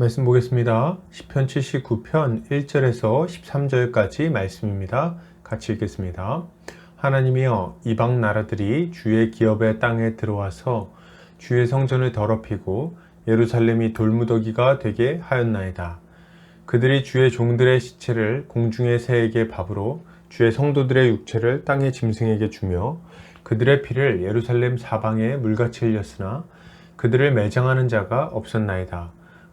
말씀 보겠습니다. 10편 79편 1절에서 13절까지 말씀입니다. 같이 읽겠습니다. 하나님이여 이방 나라들이 주의 기업의 땅에 들어와서 주의 성전을 더럽히고 예루살렘이 돌무더기가 되게 하였나이다. 그들이 주의 종들의 시체를 공중의 새에게 밥으로 주의 성도들의 육체를 땅의 짐승에게 주며 그들의 피를 예루살렘 사방에 물같이 흘렸으나 그들을 매장하는 자가 없었나이다.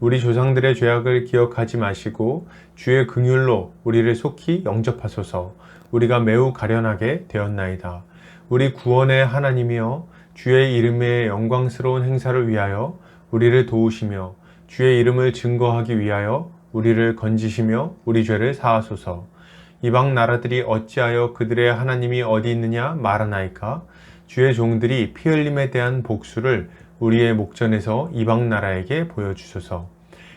우리 조상들의 죄악을 기억하지 마시고 주의 긍휼로 우리를 속히 영접하소서. 우리가 매우 가련하게 되었나이다. 우리 구원의 하나님이여 주의 이름의 영광스러운 행사를 위하여 우리를 도우시며 주의 이름을 증거하기 위하여 우리를 건지시며 우리 죄를 사하소서. 이방 나라들이 어찌하여 그들의 하나님이 어디 있느냐 말하나이까? 주의 종들이 피 흘림에 대한 복수를 우리의 목전에서 이방 나라에게 보여주소서.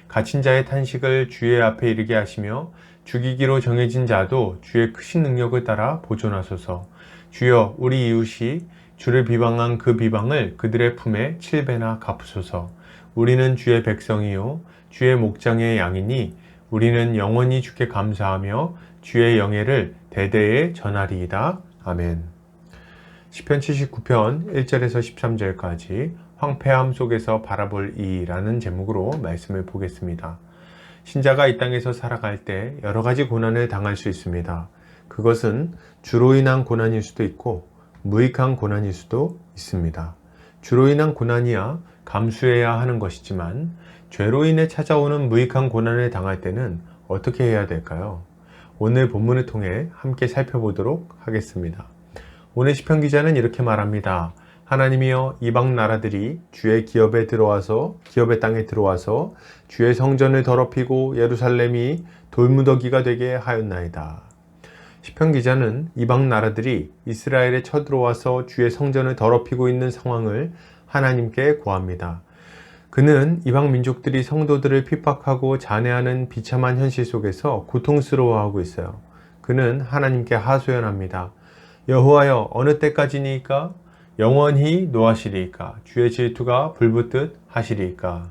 갇힌 자의 탄식을 주의 앞에 이르게 하시며 죽이기로 정해진 자도 주의 크신 능력을 따라 보존하소서. 주여 우리 이웃이 주를 비방한 그 비방을 그들의 품에 칠배나 갚으소서. 우리는 주의 백성이요 주의 목장의 양이니 우리는 영원히 주께 감사하며 주의 영예를 대대에 전하리이다. 아멘. 시편 79편 1절에서 13절까지 황폐함 속에서 바라볼 이라는 제목으로 말씀을 보겠습니다. 신자가 이 땅에서 살아갈 때 여러 가지 고난을 당할 수 있습니다. 그것은 주로 인한 고난일 수도 있고 무익한 고난일 수도 있습니다. 주로 인한 고난이야 감수해야 하는 것이지만 죄로 인해 찾아오는 무익한 고난을 당할 때는 어떻게 해야 될까요? 오늘 본문을 통해 함께 살펴보도록 하겠습니다. 오늘 시편 기자는 이렇게 말합니다. 하나님이여 이방 나라들이 주의 기업에 들어와서 기업의 땅에 들어와서 주의 성전을 더럽히고 예루살렘이 돌무더기가 되게 하였나이다. 시편 기자는 이방 나라들이 이스라엘에 쳐들어와서 주의 성전을 더럽히고 있는 상황을 하나님께 구합니다. 그는 이방 민족들이 성도들을 핍박하고 잔해하는 비참한 현실 속에서 고통스러워하고 있어요. 그는 하나님께 하소연합니다. 여호와여 어느 때까지니까 영원히 노하시리이까 주의 질투가 불붙듯 하시리이까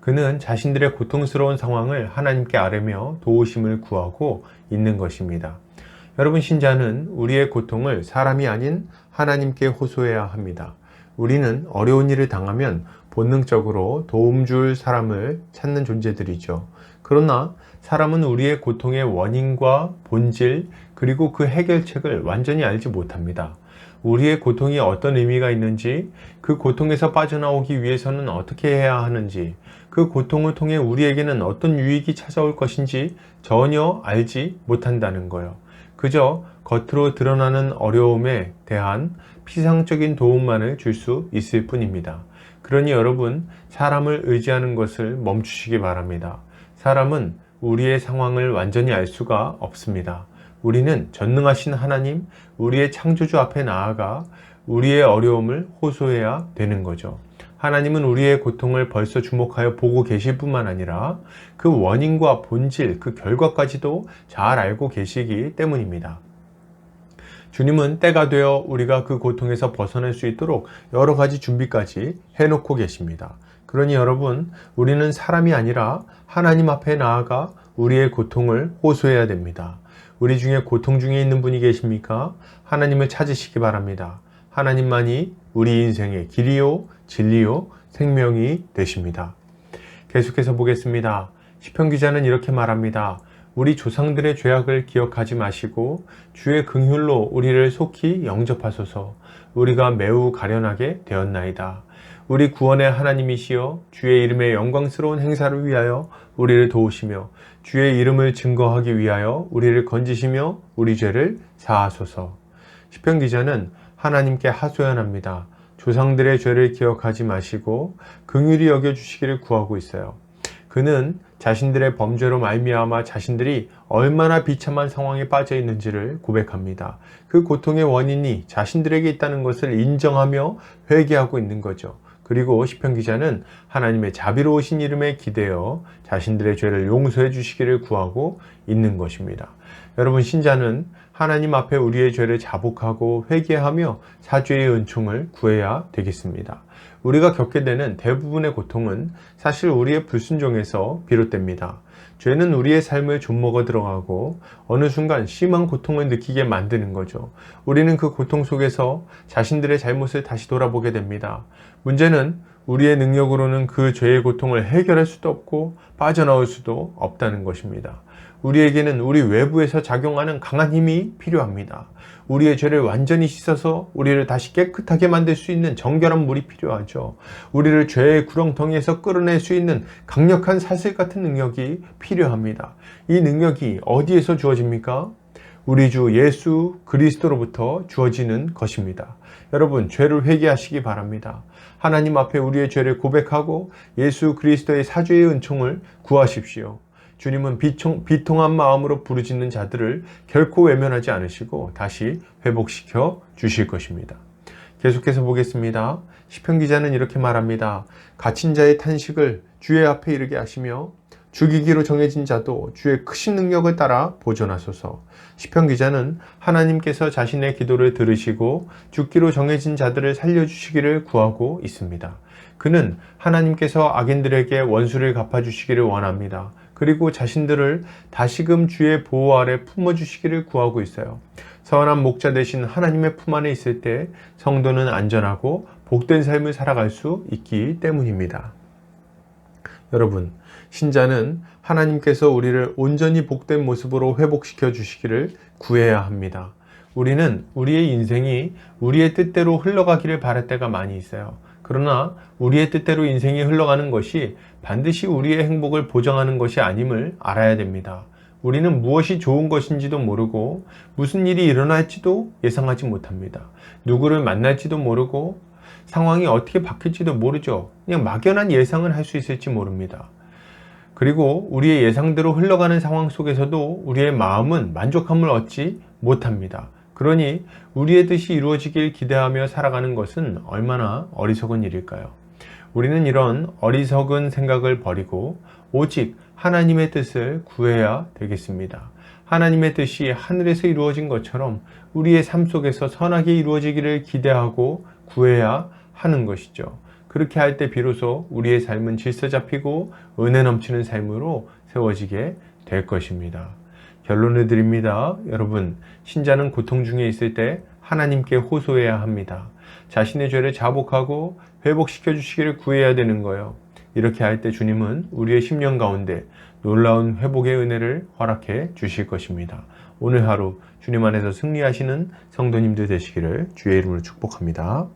그는 자신들의 고통스러운 상황을 하나님께 아뢰며 도우심을 구하고 있는 것입니다. 여러분 신자는 우리의 고통을 사람이 아닌 하나님께 호소해야 합니다. 우리는 어려운 일을 당하면 본능적으로 도움 줄 사람을 찾는 존재들이죠. 그러나 사람은 우리의 고통의 원인과 본질 그리고 그 해결책을 완전히 알지 못합니다. 우리의 고통이 어떤 의미가 있는지, 그 고통에서 빠져나오기 위해서는 어떻게 해야 하는지, 그 고통을 통해 우리에게는 어떤 유익이 찾아올 것인지 전혀 알지 못한다는 거예요. 그저 겉으로 드러나는 어려움에 대한 피상적인 도움만을 줄 수 있을 뿐입니다. 그러니 여러분, 사람을 의지하는 것을 멈추시기 바랍니다. 사람은 우리의 상황을 완전히 알 수가 없습니다. 우리는 전능하신 하나님, 우리의 창조주 앞에 나아가 우리의 어려움을 호소해야 되는 거죠. 하나님은 우리의 고통을 벌써 주목하여 보고 계실 뿐만 아니라 그 원인과 본질, 그 결과까지도 잘 알고 계시기 때문입니다. 주님은 때가 되어 우리가 그 고통에서 벗어날 수 있도록 여러 가지 준비까지 해놓고 계십니다. 그러니 여러분, 우리는 사람이 아니라 하나님 앞에 나아가 우리의 고통을 호소해야 됩니다. 우리 중에 고통 중에 있는 분이 계십니까? 하나님을 찾으시기 바랍니다. 하나님만이 우리 인생의 길이요, 진리요, 생명이 되십니다. 계속해서 보겠습니다. 시편 기자는 이렇게 말합니다. 우리 조상들의 죄악을 기억하지 마시고 주의 긍휼로 우리를 속히 영접하소서. 우리가 매우 가련하게 되었나이다. 우리 구원의 하나님이시여 주의 이름의 영광스러운 행사를 위하여 우리를 도우시며 주의 이름을 증거하기 위하여 우리를 건지시며 우리 죄를 사하소서. 시편 기자는 하나님께 하소연합니다. 조상들의 죄를 기억하지 마시고 긍휼히 여겨 주시기를 구하고 있어요. 그는 자신들의 범죄로 말미암아 자신들이 얼마나 비참한 상황에 빠져 있는지를 고백합니다. 그 고통의 원인이 자신들에게 있다는 것을 인정하며 회개하고 있는 거죠. 그리고 시편 기자는 하나님의 자비로우신 이름에 기대어 자신들의 죄를 용서해 주시기를 구하고 있는 것입니다. 여러분 신자는 하나님 앞에 우리의 죄를 자복하고 회개하며 사죄의 은총을 구해야 되겠습니다. 우리가 겪게 되는 대부분의 고통은 사실 우리의 불순종에서 비롯됩니다. 죄는 우리의 삶을 좀먹어 들어가고 어느 순간 심한 고통을 느끼게 만드는 거죠. 우리는 그 고통 속에서 자신들의 잘못을 다시 돌아보게 됩니다. 문제는 우리의 능력으로는 그 죄의 고통을 해결할 수도 없고 빠져나올 수도 없다는 것입니다. 우리에게는 우리 외부에서 작용하는 강한 힘이 필요합니다. 우리의 죄를 완전히 씻어서 우리를 다시 깨끗하게 만들 수 있는 정결한 물이 필요하죠. 우리를 죄의 구렁텅이에서 끌어낼 수 있는 강력한 사슬 같은 능력이 필요합니다. 이 능력이 어디에서 주어집니까? 우리 주 예수 그리스도로부터 주어지는 것입니다. 여러분, 죄를 회개하시기 바랍니다. 하나님 앞에 우리의 죄를 고백하고 예수 그리스도의 사죄의 은총을 구하십시오. 주님은 비통, 비통한 마음으로 부르짖는 자들을 결코 외면하지 않으시고 다시 회복시켜 주실 것입니다. 계속해서 보겠습니다. 시편 기자는 이렇게 말합니다. 갇힌 자의 탄식을 주의 앞에 이르게 하시며 죽이기로 정해진 자도 주의 크신 능력을 따라 보존하소서. 시편 기자는 하나님께서 자신의 기도를 들으시고 죽기로 정해진 자들을 살려주시기를 구하고 있습니다. 그는 하나님께서 악인들에게 원수를 갚아주시기를 원합니다. 그리고 자신들을 다시금 주의 보호 아래 품어주시기를 구하고 있어요. 선한 목자 대신 하나님의 품 안에 있을 때 성도는 안전하고 복된 삶을 살아갈 수 있기 때문입니다. 여러분, 신자는 하나님께서 우리를 온전히 복된 모습으로 회복시켜 주시기를 구해야 합니다. 우리는 우리의 인생이 우리의 뜻대로 흘러가기를 바랄 때가 많이 있어요. 그러나 우리의 뜻대로 인생이 흘러가는 것이 반드시 우리의 행복을 보장하는 것이 아님을 알아야 됩니다. 우리는 무엇이 좋은 것인지도 모르고 무슨 일이 일어날지도 예상하지 못합니다. 누구를 만날지도 모르고 상황이 어떻게 바뀔지도 모르죠. 그냥 막연한 예상을 할 수 있을지 모릅니다. 그리고 우리의 예상대로 흘러가는 상황 속에서도 우리의 마음은 만족함을 얻지 못합니다. 그러니 우리의 뜻이 이루어지길 기대하며 살아가는 것은 얼마나 어리석은 일일까요? 우리는 이런 어리석은 생각을 버리고 오직 하나님의 뜻을 구해야 되겠습니다. 하나님의 뜻이 하늘에서 이루어진 것처럼 우리의 삶 속에서 선하게 이루어지기를 기대하고 구해야 하는 것이죠. 그렇게 할 때 비로소 우리의 삶은 질서 잡히고 은혜 넘치는 삶으로 세워지게 될 것입니다. 결론을 드립니다. 여러분, 신자는 고통 중에 있을 때 하나님께 호소해야 합니다. 자신의 죄를 자복하고 회복시켜 주시기를 구해야 되는 거예요. 이렇게 할 때 주님은 우리의 심령 가운데 놀라운 회복의 은혜를 허락해 주실 것입니다. 오늘 하루 주님 안에서 승리하시는 성도님들 되시기를 주의 이름으로 축복합니다.